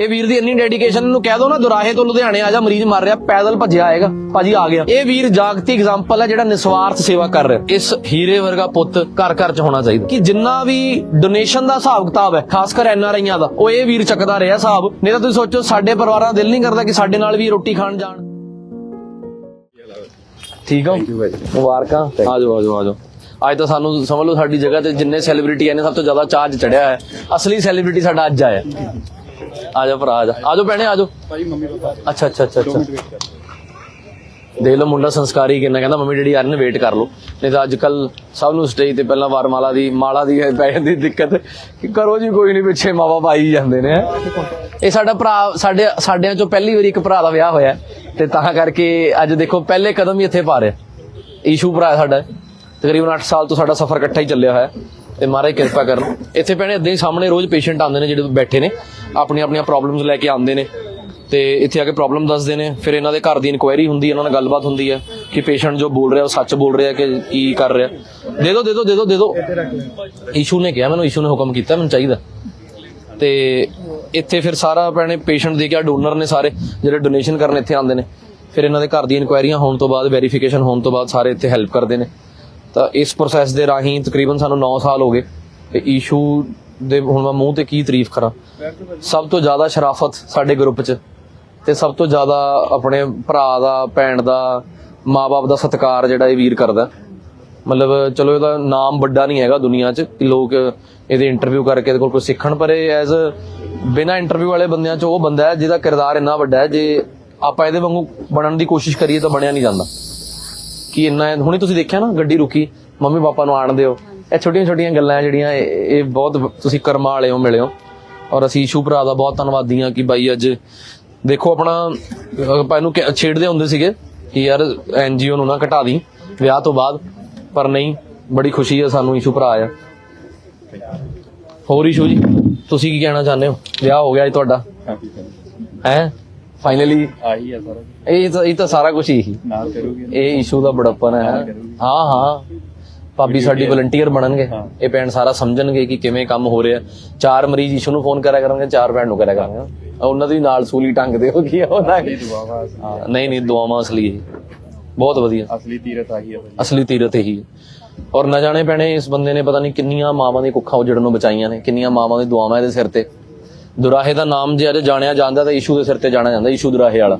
ਇਹ ਵੀਰ ਦੀ ਇੰਨੀ ਡੈਡੀਕੇਸ਼ਨ ਨੂੰ ਕਹਿ ਦੋ ਨਾ ਦੁਰਾਹੇ ਤੋਂ ਲੁਧਿਆਣੇ ਆ ਜਾ ਮਰੀਜ਼ ਮਰ ਰਿਹਾ ਪੈਦਲ ਭੱਜਿਆ ਆਏਗਾ ਭਾਜੀ ਆ ਗਿਆ। ਇਹ ਵੀਰ ਜਾਗਤੀ ਐਗਜ਼ਾਮਪਲ ਹੈ ਜਿਹੜਾ ਨਿਸਵਾਰਥ ਸੇਵਾ ਕਰ ਰਿਹਾ। ਇਸ ਹੀਰੇ ਵਰਗਾ ਪੁੱਤ ਘਰ ਘਰ ਚ ਹੋਣਾ ਚਾਹੀਦਾ। ਕਿ ਜਿੰਨਾ ਵੀ ਡੋਨੇਸ਼ਨ ਦਾ ਹਿਸਾਬ ਕਿਤਾਬ ਹੈ ਖਾਸ ਕਰ ਐਨ ਆਰ ਆਈਆਂ ਦਾ ਉਹ ਇਹ ਵੀਰ ਚੱਕਦਾ ਰਿਹਾ ਹਿਸਾਬ। ਨਹੀਂ ਤਾਂ ਤੁਸੀਂ ਸੋਚੋ ਸਾਡੇ ਪਰਿਵਾਰਾਂ ਦਿਲ ਨਹੀਂ ਕਰਦਾ ਕਿ ਸਾਡੇ ਨਾਲ ਵੀ ਰੋਟੀ ਖਾਣ ਜਾਣ। ਠੀਕ ਹੋ ਮੁਬਾਰਕਾਂ। ਆ ਜਾਓ ਆ ਜਾਓ ਆ ਜਾਓ ਅੱਜ ਤਾਂ ਸਾਨੂੰ ਸਮਝ ਲਓ ਸਾਡੀ ਜਗ੍ਹਾ ਤੇ ਜਿੰਨੇ ਸੈਲੀਬ੍ਰਿਟੀ ਆਏ ਨੇ ਸਭ ਤੋਂ ਜ਼ਿਆਦਾ ਚਾਰਜ ਚੜਿਆ ਹੈ। ਅਸਲੀ ਸੈਲੀਬ੍ਰਿਟੀ ਸਾਡਾ ਅੱਜ ਆਇਆ। ਆ ਜਾ ਭਰਾ ਆ ਜਾ। ਆ ਜਾਓ ਭੈਣੇ ਆ ਜਾਓ। ਭਾਈ ਮੰਮੀ ਪਾਪਾ ਅੱਛਾ ਅੱਛਾ ਅੱਛਾ ਅੱਛਾ। ਦੇਖ ਲਓ ਮੁੰਡਾ ਸੰਸਕਾਰੀ ਕਿੰਨਾ ਕਹਿੰਦਾ ਮੰਮੀ ਡੈਡੀ ਆ ਰਹੇ ਨੇ ਵੇਟ ਕਰ ਲਓ। ਨਹੀਂ ਤਾਂ ਅੱਜ ਕੱਲ ਸਭ ਨੂੰ ਸਟੇਜ ਤੇ ਪਹਿਲਾਂ ਵਰਮਾਲਾ ਦੀ ਮਾਲਾ ਦੀ ਪੈ ਜਾਂਦੀ ਦਿੱਕਤ ਕਿ ਕਰੋ ਜੀ ਕੋਈ ਨਹੀਂ ਪਿੱਛੇ ਮਾਵਾ ਪਾਈ ਜਾਂਦੇ ਨੇ। ਇਹ ਸਾਡਾ ਭਰਾ ਸਾਡੇ ਸਾਡਿਆਂ ਚੋਂ ਪਹਿਲੀ ਵਾਰੀ ਇੱਕ ਭਰਾ ਦਾ ਵਿਆਹ ਹੋਇਆ ਤੇ ਤਾਂ ਕਰਕੇ ਅੱਜ ਦੇਖੋ ਪਹਿਲੇ ਕਦਮ ਹੀ ਇੱਥੇ ਪਾ ਰਿਹਾ। ਈਸ਼ੂ ਭਰਾ ਸਾਡਾ। ਤਕਰੀਬਨ 8 ਸਾਲ ਤੋਂ ਸਾਡਾ ਸਫ਼ਰ ਇਕੱਠਾ ਹੀ ਚੱਲਿਆ ਹੋਇਆ ਤੇ ਮਹਾਰਾਜ ਕਿਰਪਾ ਕਰਨ। ਇੱਥੇ ਭੈਣੇ ਇਦਾਂ ਹੀ ਸਾਹਮਣੇ ਰੋਜ਼ ਪੇਸ਼ੈਂਟ ਆਉਂਦੇ ਨੇ ਜਿਹੜੇ ਬੈਠੇ ਨੇ ਆਪਣੀਆਂ ਆਪਣੀਆਂ ਪ੍ਰੋਬਲਮਸ ਲੈ ਕੇ ਆਉਂਦੇ ਨੇ। ਤੇ ਇੱਥੇ ਆ ਕੇ ਪ੍ਰੋਬਲਮ ਦੱਸਦੇ ਨੇ। ਫਿਰ ਇਹਨਾਂ ਦੇ ਘਰ ਦੀ ਇਨਕੁਆਇਰੀ ਹੁੰਦੀ ਹੈ, ਇਹਨਾਂ ਨਾਲ ਗੱਲਬਾਤ ਹੁੰਦੀ ਹੈ ਕਿ ਪੇਸ਼ੈਂਟ ਜੋ ਬੋਲ ਰਿਹਾ, ਉਹ ਸੱਚ ਬੋਲ ਰਿਹਾ ਕਿ ਕੀ ਕਰ ਰਿਹਾ। ਦੇ ਦਿਓ ਦੇ ਦਿਓ ਦੇ ਦਿਓ ਦੇ ਦਿਓ ਇਸ਼ੂ ਨੇ ਕਿਹਾ, ਮੈਨੂੰ ਇਸ਼ੂ ਨੇ ਹੁਕਮ ਕੀਤਾ, ਮੈਨੂੰ ਚਾਹੀਦਾ। ਤੇ ਇੱਥੇ ਫਿਰ ਸਾਰਾ ਭੈਣੇ ਪੇਸ਼ੈਂਟ ਦੇ ਕੇ ਡੋਨਰ ਨੇ ਸਾਰੇ ਜਿਹੜੇ ਡੋਨੇਸ਼ਨ ਕਰਨ ਇੱਥੇ ਆਉਂਦੇ ਨੇ। ਫਿਰ ਇਹਨਾਂ ਦੇ ਘਰ ਦੀ ਇਨਕੁਆਇਰੀਆਂ ਹੋਣ ਤੋਂ ਬਾਅਦ ਵੈਰੀਫਿਕੇਸ਼ਨ ਹੋਣ ਤੋਂ ਬਾਅਦ ਸਾਰੇ ਇੱਥੇ ਹੈਲਪ ਕਰਦੇ ਨੇ। ਤਾਂ ਇਸ ਪ੍ਰੋਸੈਸ ਦੇ ਰਾਹੀਂ ਤਕਰੀਬਨ ਸਾਨੂੰ 9 ਸਾਲ ਹੋ ਗਏ। ਤੇ ਈਸ਼ੂ ਦੇ ਹੁਣ ਮੈਂ ਮੂੰਹ ਤੇ ਕੀ ਤਾਰੀਫ ਕਰਾਂ? ਸਭ ਤੋਂ ਜ਼ਿਆਦਾ ਸ਼ਰਾਫਤ ਸਾਡੇ ਗਰੁੱਪ 'ਚ ਤੇ ਸਭ ਤੋਂ ਜ਼ਿਆਦਾ ਆਪਣੇ ਭਰਾ ਦਾ, ਭੈਣ ਦਾ ਮਾਪੇ ਦਾ ਸਤਿਕਾਰ ਜਿਹੜਾ ਇਹ ਵੀਰ ਕਰਦਾ। ਮਤਲਬ ਚਲੋ ਇਹਦਾ ਨਾਮ ਵੱਡਾ ਨਹੀਂ ਹੈਗਾ ਦੁਨੀਆ 'ਚ ਕਿ ਲੋਕ ਇਹਦੇ ਇੰਟਰਵਿਊ ਕਰਕੇ ਇਹਦੇ ਕੋਲ ਕੁਝ ਸਿੱਖਣ, ਪਰ ਇਹ ਐਜ਼ ਬਿਨਾ ਇੰਟਰਵਿਊ ਵਾਲੇ ਬੰਦਿਆਂ 'ਚ ਉਹ ਬੰਦਾ ਹੈ ਜਿਹਦਾ ਕਿਰਦਾਰ ਇੰਨਾ ਵੱਡਾ ਹੈ, ਜੇ ਆਪਾਂ ਇਹਦੇ ਵਾਂਗੂ ਬਣਨ ਦੀ ਕੋਸ਼ਿਸ਼ ਕਰੀਏ ਤਾਂ ਬਣਿਆ ਨਹੀਂ ਜਾਂਦਾ। ਕਿ ਇੰਨਾ ਹੁਣੇ ਤੁਸੀਂ ਦੇਖਿਆ ਨਾ ਗੱਡੀ ਰੁਕੀ ਮੰਮੀ ਪਾਪਾ ਨੂੰ ਆਣ ਦਿਓ। ਇਹ ਛੋਟੀਆਂ ਛੋਟੀਆਂ ਗੱਲਾਂ ਜਿਹੜੀਆਂ ਇਹ ਬਹੁਤ ਤੁਸੀਂ ਕਰਮਾਂ ਵਾਲੇ ਹੋ ਮਿਲੇ ਹੋ। ਔਰ ਅਸੀਂ ਈਸ਼ੂ ਭਰਾ ਦਾ ਬਹੁਤ ਧੰਨਵਾਦੀ ਹਾਂ ਕਿ ਬਾਈ ਅੱਜ ਦੇਖੋ ਆਪਣਾ ਆਪਾਂ ਇਹਨੂੰ ਛੇੜਦੇ ਹੁੰਦੇ ਸੀਗੇ ਕਿ ਯਾਰ ਐਨਜੀਓ ਨੂੰ ਨਾ ਘਟਾ ਦੀ ਵਿਆਹ ਤੋਂ ਬਾਅਦ। ਪਰ ਨਹੀਂ ਬੜੀ ਖੁਸ਼ੀ ਹੈ ਸਾਨੂੰ ਈਸ਼ੂ ਭਰਾ ਆ। ਹੋਰ ਈਸ਼ੂ ਜੀ ਤੁਸੀਂ ਕੀ ਕਹਿਣਾ ਚਾਹੁੰਦੇ ਹੋ? ਵਿਆਹ ਹੋ ਗਿਆ ਜੀ ਤੁਹਾਡਾ। ਹੈ? ਫਾਈਨਲੀ ਆਹੀ ਆ ਸਾਰਾ ਇਹ ਤਾਂ ਇਹ ਤਾਂ ਸਾਰਾ ਕੁਝ ਹੀ ਨਾਲ ਕਰੂਗੀ ਇਹ ਇਸ਼ੂ ਦਾ ਬੜਾਪਨ ਹੈ। ਹਾਂ ਹਾਂ। ਭਾਬੀ ਸਾਡੀ ਵਲੰਟੀਅਰ ਬਣਨਗੇ। ਇਹ ਭੈਣ ਸਾਰਾ ਸਮਝਣਗੇ ਕਿ ਕਿਵੇਂ ਕੰਮ ਹੋ ਰਿਹਾ। ਚਾਰ ਮਰੀਜ਼ ਇਸ਼ੂ ਨੂੰ ਫੋਨ ਕਰਿਆ ਕਰਾਂਗੇ ਚਾਰ ਭੈਣ ਨੂੰ ਕਰਿਆ ਕਰਾਂਗੇ ਉਹਨਾਂ ਦੀ ਨਾਲ ਸੂਲੀ ਟੰਗਦੇ ਹੋ ਕੀ ਉਹਨਾਂ ਇਹ ਦੁਆਵਾ ਹਾਂ, ਨਹੀਂ ਨਹੀਂ ਦੁਆਵਾਂ ਅਸਲੀ ਇਹ। ਬਹੁਤ ਵਧੀਆ। ਅਸਲੀ ਤੀਰਤ ਆਹੀ ਆ ਭਾਈ ਅਸਲੀ ਤੀਰਤ ਇਹੀ ਹੈ ਔਰ ਨਾ ਜਾਣੇ ਪੈਣੇ ਇਸ ਬੰਦੇ ਨੇ ਪਤਾ ਨਹੀਂ ਕਿੰਨੀਆਂ ਮਾਵਾਂ ਦੀ ਕੁੱਖਾਂ ਉਜੜਨ ਨੂੰ ਬਚਾਈਆਂ ਨੇ ਕਿੰਨੀਆਂ ਮਾਵਾਂ ਦੀ ਦੁਆਵਾਂ ਇਹਦੇ ਸਿਰ ਤੇ। ਦੁਰਾਹੇ ਦਾ ਨਾਮ ਜੇ ਅੱਜ ਜਾਣਿਆ ਜਾਂਦਾ ਤਾਂ ਇਸ਼ੂ ਦੇ ਸਿਰ ਤੇ ਜਾਣਿਆ ਜਾਂਦਾ ਇਸ਼ੂ ਦੁਰਾਹੇ ਵਾਲਾ।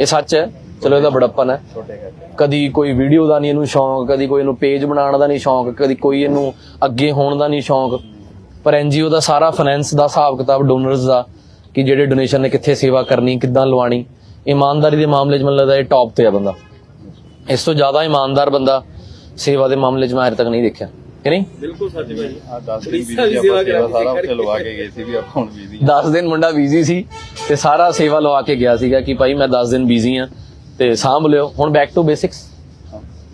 ਇਹ ਸੱਚ ਹੈ। ਚਲੋ, ਇਹਦਾ ਬੜਾਪਨ ਹੈ। ਕਦੀ ਕੋਈ ਵੀਡੀਓ ਦਾ ਨਹੀਂ ਇਹਨੂੰ ਸ਼ੌਂਕ, ਕਦੀ ਕੋਈ ਇਹਨੂੰ ਪੇਜ ਬਣਾਉਣ ਦਾ ਨਹੀਂ ਸ਼ੌਂਕ, ਕਦੀ ਕੋਈ ਇਹਨੂੰ ਅੱਗੇ ਹੋਣ ਦਾ ਨਹੀਂ ਸ਼ੌਂਕ। ਪਰ ਐਨਜੀਓ ਦਾ ਸਾਰਾ ਫਾਈਨੈਂਸ ਦਾ, ਹਿਸਾਬ ਕਿਤਾਬ ਡੋਨਰਸ ਦਾ, ਕਿ ਜਿਹੜੇ ਡੋਨੇਸ਼ਨ ਨੇ ਕਿੱਥੇ ਸੇਵਾ ਕਰਨੀ, ਕਿੱਦਾਂ ਲਵਾਣੀ ਇਮਾਨਦਾਰੀ ਦੇ ਮਾਮਲੇ 'ਚ ਮੈਨੂੰ ਲੱਗਦਾ ਇਹ ਟੌਪ ਤੇ ਆ ਬੰਦਾ। ਇਸ ਤੋਂ ਜ਼ਿਆਦਾ ਇਮਾਨਦਾਰ ਬੰਦਾ ਸੇਵਾ ਦੇ ਮਾਮਲੇ 'ਚ ਮੈਂ ਹਜੇ ਤੱਕ ਨਹੀਂ ਦੇਖਿਆ। ਕਿ ਨਹੀਂ? ਆ 10 ਦਿਨ ਵੀ ਆਪਾਂ ਸੇਵਾ ਸਾਰਾ ਉੱਥੇ ਲਵਾ ਕੇ ਗਏ ਸੀ ਵੀ ਆਪਾਂ ਹੁਣ ਬਿਜ਼ੀ 10 ਦਿਨ ਮੁੰਡਾ ਬਿਜ਼ੀ ਸੀ ਤੇ ਸਾਰਾ ਸੇਵਾ ਲਵਾ ਕੇ ਗਿਆ ਸੀਗਾ ਕਿ ਭਾਈ ਮੈਂ 10 ਦਿਨ ਬਿਜ਼ੀ ਆ ਤੇ ਸਾਂਭ ਲਿਓ। ਹੁਣ ਬੈਕ ਟੂ ਬੇਸਿਕਸ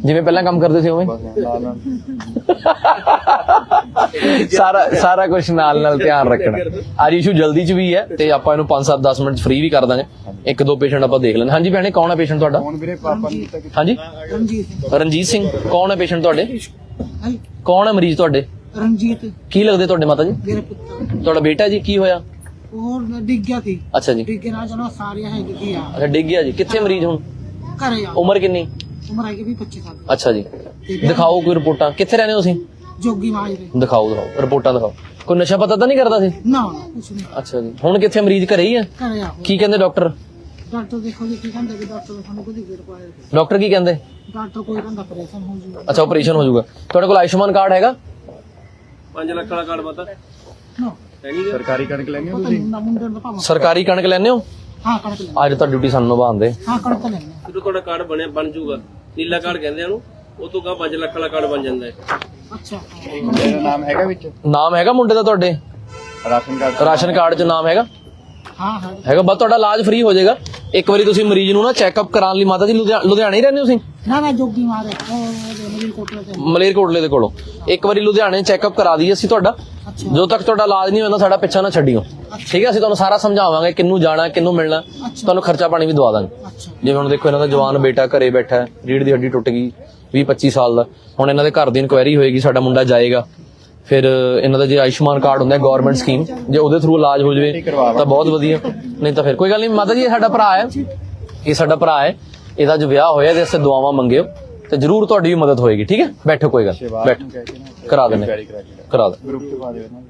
ਜਿਵੇਂ ਪਹਿਲਾਂ ਕੰਮ ਕਰਦੇ ਸੀ ਉਵੇਂ। ਬਸ ਨਾਲ ਨਾਲ। ਸਾਰਾ ਸਾਰਾ ਕੁਝ ਨਾਲ ਨਾਲ ਧਿਆਨ ਰੱਖਣਾ। ਅੱਜ ਇਸ਼ੂ ਜਲਦੀ ਚ ਵੀ ਹੈ ਤੇ ਆਪਾਂ ਇਹਨੂੰ 5-7 10 ਮਿੰਟ ਫ੍ਰੀ ਵੀ ਕਰ ਦਾਂਗੇ। ਇੱਕ ਦੋ ਪੇਸ਼ੈਂਟ ਆਪਾਂ ਦੇਖ ਲੈਂਦੇ। ਹਾਂਜੀ ਭੈਣੇ ਕੌਣ ਹੈ ਪੇਸ਼ੈਂਟ ਤੁਹਾਡਾ? ਹੁਣ ਵੀਰੇ? ਪਾਪਾ ਨੂੰ ਤੱਕ ਹਾਂਜੀ? ਰਣਜੀਤ ਸਿੰਘ। ਕੌਣ ਹੈ ਪੇਸ਼ੈਂਟ ਤੁਹਾਡੇ? ਕੌਣ ਹੈ ਮਰੀਜ਼ ਤੁਹਾਡੇ? ਰਣਜੀਤ। ਕੀ ਲੱਗਦੇ ਤੁਹਾਡੇ ਮਾਤਾ ਜੀ? ਮੇਰੇ ਪੁੱਤਰ ਤੁਹਾਡਾ ਬੇਟਾ ਜੀ ਕੀ ਹੋਇਆ? ਉਹ ਡਿੱਗ ਗਿਆ ਸੀ। ਅੱਛਾ ਜੀ। ਡਿੱਗ ਨਾਲ ਚਲੋ ਸਾਰੀਆਂ ਹੈ ਡਿੱਗੀ ਆ। ਅੱਛਾ ਡਿੱਗ ਗਿਆ ਜੀ। ਕਿੱਥੇ ਮਰੀਜ਼ ਹੁਣ? ਘਰੇ ਆ। ਉਮਰ ਕਿੰਨੀ? ਉਮਰ ਹੈਗੀ ਵੀ 25 ਸਾਲ। ਅੱਛਾ ਜੀ। ਦਿਖਾਓ ਕੋਈ ਰਿਪੋਰਟਾਂ। ਕਿੱਥੇ ਰਹਿੰਦੇ ਹੋ ਤੁਸੀਂ? ਜੋਗੀ ਮਾਜ ਦੇ। ਦਿਖਾਓ ਦਿਖਾਓ। ਰਿਪੋਰਟਾਂ ਦਿਖਾਓ। ਕੋਈ ਨਸ਼ਾ ਪਤਾ ਤਾਂ ਨਹੀਂ ਕਰਦਾ ਸੀ? ਨਾ ਨਾ ਕੁਛ ਨਹੀਂ। ਅੱਛਾ ਜੀ। ਹੁਣ ਕਿੱਥੇ ਮਰੀਜ਼ ਘਰੇ ਹੀ ਹੈ ਘਰੇ ਆ। ਕੀ ਕਹਿੰਦੇ ਡਾਕਟਰ? ਡਾਕਟਰ ਦੇਖੋ ਜੀ ਕੀ ਕਹਿੰਦੇ ਕਿ ਡਾਕਟਰ ਸਾਨੂੰ ਕੋਈ ਗੇੜ ਪਾਇਆ ਡਾਕਟਰ ਕੀ ਕਹਿੰਦੇ? ਡਾਕਟਰ ਕੋਈ ਕਹਿੰਦਾ ਆਪਰੇਸ਼ਨ ਹੋ ਜੂਗਾ। ਅੱਛਾ ਆਪਰੇਸ਼ਨ ਹੋ ਜਾਊਗਾ ਤੁਹਾਡੇ ਕੋਲ ਆਯੁਸ਼ਮਾਨ ਕਾਰਡ ਹੈਗਾ? 5 ਲੱਖ ਵਾਲਾ ਕਾਰਡ ਪਤਾ ਨਾ। ਸਰਕਾਰੀ ਕਣਕ ਲੈਣੀ ਪਤਾ ਨਹੀਂ ਨਾ ਮੁੰਡੇ ਦਾ ਭਾਵੇਂ। ਸਰਕਾਰੀ ਕਣਕ ਲੈਣੇ ਹੋ? ਹਾਂ ਕਣਕ ਲੈਣੀ ਅੱਜ ਤਾਂ ਡਿਊਟੀ ਸਾਨੂੰ ਨਿਭਾਉਂਦੇ ਹਾਂ ਕਣਕ ਲੈਣੀ ਜਦੋਂ ਤੁਹਾਡਾ ਕਾਰਡ ਬਣਿਆ ਬਣ ਜਾਊਗਾ ਨੀਲਾ ਕਾਰਡ ਕਹਿੰਦੇ ਆ ਉਹਨੂੰ। ਉਹ ਤੋਂ ਕਾ 5 ਲੱਖ ਵਾਲਾ ਕਾਰਡ ਬਣ ਜਾਂਦਾ ਹੈ। ਅੱਛਾ। ਦਾ ਨਾਮ ਹੈਗਾ ਵਿੱਚ? ਨਾਮ ਹੈਗਾ ਮੁੰਡੇ ਦਾ ਤੁਹਾਡੇ? Ration card. ਰਾਸ਼ਨ ਕਾਰਡ 'ਚ ਨਾਮ ਹੈਗਾ? ਹਾਂ ਹਾਂ। ਹੈਗਾ ਬਸ ਤੁਹਾਡਾ ਇਲਾਜ ਫ੍ਰੀ ਹੋ ਜਾਏਗਾ। ਇੱਕ ਵਾਰੀ ਤੁਸੀਂ ਮਰੀਜ਼ ਨੂੰ ਨਾ ਚੈੱਕਅਪ ਕਰਾਉਣ ਲਈ ਮਾਤਾ ਜੀ ਲੁਧਿਆ- ਲੁਧਿਆਣੇ ਹੀ ਰਹਿੰਦੇ ਹੋ ਤੁਸੀਂ? ਨਾ ਨਾ ਜੋਗੀ ਮਾਰੇ ਮੇਰੀ ਕੋਟਲੇ ਤੇ ਮਲੇਰਕੋਟਲੇ ਦੇ ਕੋਲੋਂ। ਇੱਕ ਵਾਰੀ ਲੁਧਿਆਣੇ ਚੈੱਕਅਪ ਕਰਾ ਦਈਏ ਅਸੀਂ ਤੁਹਾਡਾ। ਅੱਛਾ। ਜਦੋਂ ਤੱਕ ਤੁਹਾਡਾ ਇਲਾਜ ਨਹੀਂ ਹੁੰਦਾ ਸਾਡਾ ਪਿੱਛਾ ਨਾ ਛੱਡਿਓ। ਠੀਕ ਹੈ ਅਸੀਂ ਤੁਹਾਨੂੰ ਸਾਰਾ ਸਮਝਾਵਾਂਗੇ ਕਿੰਨੂੰ ਜਾਣਾ ਕਿੰਨੂੰ ਮਿਲਣਾ। ਤੁਹਾਨੂੰ ਖਰਚਾ ਪਾਣੀ ਵੀ ਦਵਾ ਦਾਂਗੇ। ਅੱਛਾ। ਜਿਵੇਂ ਹੁਣ ਦੇਖੋ ਇਹਨਾਂ ਦਾ ਜਵਾਨ ਬੇਟਾ ਘਰੇ ਬੈਠਾ ਹੈ ਰੀੜ ਦੀ ਹੱਡੀ ਟੁੱਟ ਗਈ 20 25 ਸਾਲ ਦਾ। ਹੁਣ ਇਹਨਾਂ ਦੇ ਘਰ ਦੀ ਇਨਕੁਆਇਰੀ ਹੋਏਗੀ ਸਾਡਾ ਮੁੰਡਾ ਜਾਏਗਾ। ਫਿਰ ਇਹਨਾਂ ਦਾ ਜੇ ਆਯੁਸ਼ਮਾਨ ਕਾਰਡ ਹੁੰਦਾ ਗਵਰਨਮੈਂਟ ਸਕੀਮ ਜੇ ਉਹਦੇ ਥਰੂ ਇਲਾਜ ਹੋ ਜਾਵੇ ਤਾਂ ਬਹੁਤ ਵਧੀਆ। ਨਹੀਂ ਤਾਂ ਫਿਰ ਕੋਈ ਗੱਲ ਨਹੀਂ ਮਾਤਾ ਜੀ ਇਹ ਸਾਡਾ ਭਰਾ ਹੈ। ਇਹ ਸਾਡਾ ਭਰਾ ਹੈ। ਇਹਦਾ ਜੋ ਵਿਆਹ ਹੋਇਆ ਇਹਦੇ ਵਾਸਤੇ ਦੁਆਵਾਂ ਮੰਗਿਓ। ਤੇ ਜਰੂਰ ਤੁਹਾਡੀ ਵੀ ਮਦਦ ਹੋਏਗੀ ਠੀਕ ਹੈ? ਬੈਠੋ ਕੋਈ ਗੱਲ ਬੈਠੋ। ਕਰਾ ਦਿੰਦੇ ਕਰਾ ਦੇ ਗਰੁੱਪ ਚ ਪਾ ਨਾ।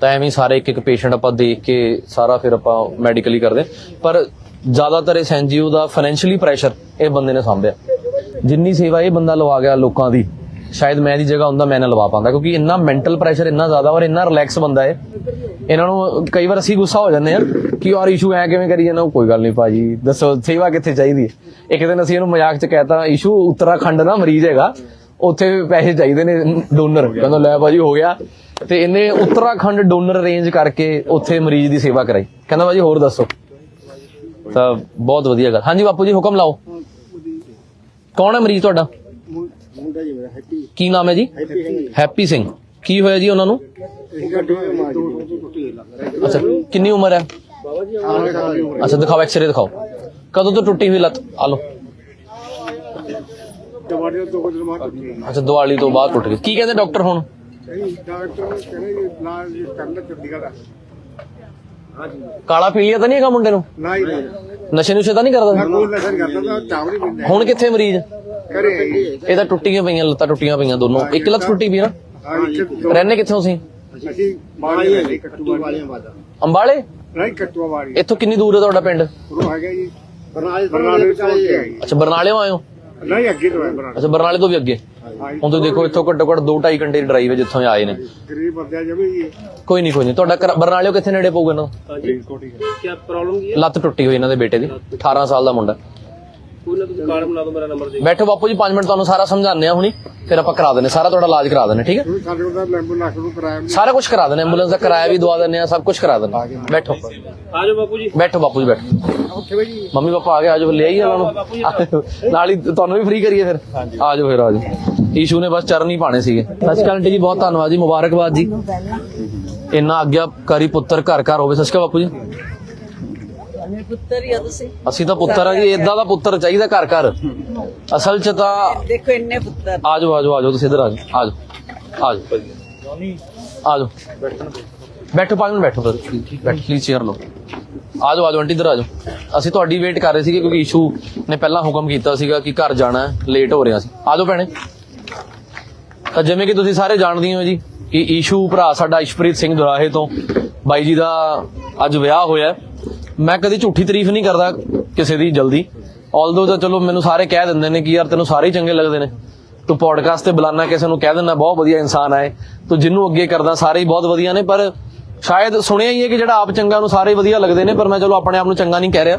ਤਾਂ ਐਵੇਂ ਹੀ ਸਾਰੇ ਇੱਕ ਇੱਕ ਪੇਸ਼ੈਂਟ ਆਪਾਂ ਦੇਖ ਕੇ ਸਾਰਾ ਫਿਰ ਆਪਾਂ ਮੈਡੀਕਲੀ ਕਰਦੇ ਪਰ ਜ਼ਿਆਦਾਤਰ ਇਸ ਐਨਜੀਓ ਦਾ ਫਾਈਨੈਂਸ਼ੀਅਲੀ ਪ੍ਰੈਸ਼ਰ ਇਹ ਬੰਦੇ ਨੇ ਸਾਂਭਿਆ। ਜਿੰਨੀ ਸੇਵਾ ਇਹ ਬੰਦਾ ਲਵਾ ਗਿਆ ਲੋਕਾਂ ਦੀ ਸ਼ਾਇਦ ਮੈਂ ਦੀ ਜਗ੍ਹਾ ਹੁੰਦਾ, ਮੈਂ ਨਾ ਲਵਾ ਪਾਉਂਦਾ, ਕਿਉਂਕਿ ਇੰਨਾ ਮੈਂਟਲ ਪ੍ਰੈਸ਼ਰ ਇੰਨਾ ਜ਼ਿਆਦਾ ਔਰ ਇੰਨਾ ਰਿਲੈਕਸ ਬੰਦਾ ਹੈ ਇਹਨਾਂ ਨੂੰ ਕਈ ਵਾਰ ਅਸੀਂ ਗੁੱਸਾ ਹੋ ਜਾਂਦੇ ਆ ਕਿ ਯਾਰ ਇਸ਼ੂ ਐ ਕਿਵੇਂ ਕਰੀ ਜਾਂਦਾ ਕੋਈ ਗੱਲ ਨਹੀਂ ਭਾਜੀ, ਦੱਸੋ ਸੇਵਾ ਕਿੱਥੇ ਚਾਹੀਦੀ ਹੈ? ਇੱਕ ਦਿਨ ਅਸੀਂ ਇਹਨੂੰ ਮਜ਼ਾਕ 'ਚ ਕਹਿਤਾ, ਇਸ਼ੂ ਉੱਤਰਾਖੰਡ ਦਾ ਮਰੀਜ਼ ਹੈਗਾ, ਉੱਥੇ ਪੈਸੇ ਚਾਹੀਦੇ ਨੇ ਡੋਨਰ ਕਹਿੰਦਾ ਲੈ ਭਾਜੀ ਹੋ ਗਿਆ। ਤੇ ਇਹਨੇ ਉੱਤਰਾਖੰਡ ਡੋਨਰ ਅਰੇਂਜ ਕਰਕੇ ਉੱਥੇ ਮਰੀਜ਼ ਦੀ ਸੇਵਾ ਕਰਾਈ। ਕਹਿੰਦਾ ਭਾਜੀ ਹੋਰ ਦੱਸੋ। ਤਾਂ ਬਹੁਤ ਵਧੀਆ ਗੱਲ। ਹਾਂਜੀ ਬਾਪੂ ਜੀ, ਹੁਕਮ ਲਾਓ। ਕੌਣ ਹੈ ਮਰੀਜ਼ ਤੁਹਾਡਾ? ਮੁੰਡਾ ਜੀ ਮੇਰਾ ਹੈਪੀ। ਕੀ ਨਾਮ ਹੈ ਜੀ? Happy Singh Happy Singh. ਕੀ ਹੋਇਆ ਜੀ ਉਹਨਾਂ ਨੂੰ? ਗੱਡੀ ਮਾਰ ਅੱਛਾ ਕਿੰਨੀ ਉਮਰ ਹੈ? ਅੱਛਾ ਦਿਖਾਓ ਐਕਸਰੇ ਦਿਖਾਓ। ਕਦੋਂ ਤੋਂ ਟੁੱਟੀ ਹੋਈ ਲੱਤ? ਆ ਲਓ। ਅੱਛਾ ਦੀਵਾਲੀ ਤੋਂ ਬਾਅਦ ਟੁੱਟ ਗਈ। ਕੀ ਕਹਿੰਦੇ ਡਾਕਟਰ ਹੁਣ? ਡਾਕਟਰ ਕਹਿੰਦੇ ਜੀ ਇਲਾਜ ਜੀ ਕਰਨਾ ਚੰਡੀਗੜ੍ਹ ਦਾ ਕਾਲਾ ਪੀਲੀਆ ਤਾਂ ਨਹੀਂ ਹੈਗਾ ਮੁੰਡੇ ਨੂੰ? ਨਾ ਹੀ ਨਾ ਨਸ਼ੇ ਨੁਸ਼ੇ ਤਾਂ ਨਹੀਂ ਕਰਦਾ? ਨਹੀਂ ਹੁਣ ਕਿੱਥੇ ਮਰੀਜ਼? ਕਰੇ ਜੀ ਇਹ ਤਾਂ ਟੁੱਟੀਆਂ ਪਈਆਂ ਲੱਤਾਂ ਟੁੱਟੀਆਂ ਪਈਆਂ ਦੋਨੋਂ। ਇੱਕ ਲੱਤ ਟੁੱਟੀ ਪਈ ਨਾ? ਹਾਂ ਦੋ- ਰਹਿੰਦੇ ਕਿੱਥੋਂ ਸੀ? ਅਸੀਂ ਬਾੜੀ ਹੈ ਕੱਟੂ ਵਾਲੀਆਂ ਬਾਦਾ ਅੰਬਾਲੇ? ਨਹੀਂ ਕੱਟੂਆ ਵਾਲੀ ਇੱਥੋਂ ਕਿੰਨੀ ਦੂਰ ਹੈ ਤੁਹਾਡਾ ਪਿੰਡ? ਉਹ ਹੈਗਾ ਜੀ ਬਰਨਾਲੇ ਬਰਨਾਲੇ ਤੋਂ ਅੱਗੇ। ਅੱਛਾ ਬਰਨਾਲਿਓਂ ਆਏ ਹੋ? ਨਹੀਂ ਅੱਗੇ ਤੋਂ ਹੈ ਬਰਨਾਲੇ। ਅੱਛਾ ਬਰਨਾਲੇ ਤੋਂ ਵੀ ਅੱਗੇ। ਹਾਂ ਜੀ। ਹੁਣ ਤੁਸੀਂ ਦੇਖੋ ਇੱਥੋਂ ਘੱਟੋ ਘੱਟ 2.5 ਘੰਟੇ ਦੀ ਡਰਾਈਵ ਹੈ ਜਿੱਥੋਂ ਇਹ ਆਏ ਨੇ। ਗਰੀਬ ਬੰਦਿਆਂ ਜਮੇ ਜੀ। ਕੋਈ ਨਹੀਂ ਕੋਈ ਨਹੀਂ। ਤੁਹਾਡਾ ਘਰ- ਬਰਨਾਲਿਓਂ ਕਿੱਥੇ ਨੇੜੇ ਪਊਗਾ ਨਾ ਹਾਂਜੀ। ਕੀ ਪ੍ਰੋਬਲਮ ਕੀ ਹੈ? ਲੱਤ ਟੁੱਟੀ ਹੋਈ ਇਹਨਾਂ ਦੇ ਬੇਟੇ ਦੀ 18 ਸਾਲ ਦਾ ਮੁੰਡਾ। ਕੋਈ ਨਾ ਤੁਸੀਂ ਕਾਰਡ ਬਣਾ ਦਿਓ ਮੇਰਾ ਨੰਬਰ ਦੇ। ਬੈਠੋ ਬਾਪੂ ਜੀ 5 ਮਿੰਟ ਤੁਹਾਨੂੰ ਸਾਰਾ ਸਮਝਾਉਂਦੇ ਆ ਹੁਣੀ ਫਿਰ ਆਪਾਂ ਕਰਾ ਦਿੰਦੇ ਸਾਰਾ ਤੁਹਾਡਾ ਇਲਾਜ ਕਰਾ ਦਿੰਦੇ ਠੀਕ ਹੈ? ਸਾਡੇ ਕੋਲ ਨੂੰ ਕਰਾਇਆ ਸਾਰਾ ਕੁਝ ਕਰਾ ਦਿੰਦੇ ਐਂਬੂਲੈਂਸ ਦਾ ਕਿਰਾਇਆ ਵੀ ਦਵਾ ਦਿੰਦੇ ਆ ਸਭ ਕੁਝ ਕਰਾ ਦਿੰਦੇ ਬੈਠੋ। ਆ ਜਾਓ ਬਾਪੂ ਜੀ। ਬੈਠੋ ਬਾਪੂ ਜੀ ਬੈਠੋ। ਉੱਥੇ ਬਈ ਜੀ। ਮੰਮੀ ਪਾਪਾ ਆ ਗਏ ਆਜੋ ਲੈ ਆਈ ਇਹਨਾਂ ਨੂੰ। ਨਾਲ ਹੀ ਤੁਹਾਨੂੰ ਵੀ ਫ੍ਰੀ ਕਰੀਏ ਫਿਰ। ਆਜੋ ਫਿਰ ਆਜੋ ਈਸ਼ੂ ਨੇ ਬਸ ਚਰਨ ਹੀ ਪਾਣੇ ਸੀਗੇ। ਸਤਿ ਸ਼੍ਰੀ ਅਕਾਲ ਆਂਟੀ ਜੀ ਬਹੁਤ ਧੰਨਵਾਦ ਜੀ ਮੁਬਾਰਕਬਾਦ ਜੀ। ਇੰਨਾ ਆਗਿਆਕਾਰੀ ਪੁੱਤਰ ਘਰ ਘਰ ਹੋਵੇ। ਸਤਿ ਸ਼੍ਰੀ ਅਕਾਲ ਬਾਪੂ ਜੀ। ਪੁੱਤਰ ਹੀ ਆ ਤੁਸੀਂ। ਅਸੀਂ ਤਾਂ ਪੁੱਤਰ ਆ ਜੀ ਇਦਾਂ ਦਾ ਪੁੱਤਰ ਚਾਹੀਦਾ ਘਰ ਘਰ। ਅਸਲ 'ਚ ਤਾਂ ਦੇਖੋ ਇੰਨੇ ਪੁੱਤਰ। ਆਜੋ ਆਜੋ ਆਜੋ ਤੁਸੀਂ ਇੱਧਰ ਆਜੋ ਆਜੋ ਆਜੋ। ਆਜੋ। ਬੈਠੋ ਪੰਜ ਮਿੰਟ ਬੈਠੋ। ਬੈਠ ਪਲੀਜ਼ ਚੇਅਰ ਲਓ। ਆਜੋ ਆਜੋ ਆਂਟੀ ਇੱਧਰ ਆਜੋ ਅਸੀਂ ਤੁਹਾਡੀ ਵੇਟ ਕਰ ਰਹੇ ਸੀਗੇ ਕਿਉਂਕਿ ਇਸ਼ੂ ਨੇ ਪਹਿਲਾਂ ਹੁਕਮ ਕੀਤਾ ਸੀਗਾ ਕਿ ਘਰ ਜਾਣਾ ਹੈ ਲੇਟ ਹੋ ਰਿਹਾ ਸੀ। ਆਜੋ ਭੈਣੇ। ਤਾਂ ਜਿਵੇਂ ਕਿ ਤੁਸੀਂ ਸਾਰੇ ਜਾਣਦੇ ਹੋ ਜੀ ਕਿ ਈਸ਼ੂ ਭਰਾ ਸਾਡਾ ਇਸ਼ਪ੍ਰੀਤ ਸਿੰਘ ਦੁਰਾਹੇ ਤੋਂ ਬਾਈ ਜੀ ਦਾ ਅੱਜ ਵਿਆਹ ਹੋਇਆ। ਮੈਂ ਕਦੀ ਝੂਠੀ ਤਾਰੀਫ ਨਹੀਂ ਕਰਦਾ ਕਿਸੇ ਦੀ ਜਲਦੀ। ਆਲਦੋ ਤਾਂ ਚਲੋ ਮੈਨੂੰ ਸਾਰੇ ਕਹਿ ਦਿੰਦੇ ਨੇ ਕਿ ਯਾਰ ਤੈਨੂੰ ਸਾਰੇ ਹੀ ਚੰਗੇ ਲੱਗਦੇ ਨੇ। ਤੂੰ ਪੋਡਕਾਸਟ ਤੇ ਬੁਲਾਣਾ ਕਿਸੇ ਨੂੰ ਕਹਿ ਦਿੰਦਾ, ਬਹੁਤ ਵਧੀਆ ਇਨਸਾਨ ਆਏ ਤੂੰ ਜਿਹਨੂੰ ਅੱਗੇ ਕਰਦਾ, ਸਾਰੇ ਹੀ ਬਹੁਤ ਵਧੀਆ ਨੇ, ਪਰ ਸ਼ਾਇਦ ਸੁਣਿਆ ਹੀ ਹੈ ਕਿ ਜਿਹੜਾ ਆਪ ਚੰਗਾ, ਉਹਨੂੰ ਸਾਰੇ ਵਧੀਆ ਲੱਗਦੇ ਨੇ, ਪਰ ਮੈਂ ਚਲੋ ਆਪਣੇ ਆਪ ਨੂੰ ਚੰਗਾ ਨਹੀਂ ਕਹਿ ਰਿਹਾ।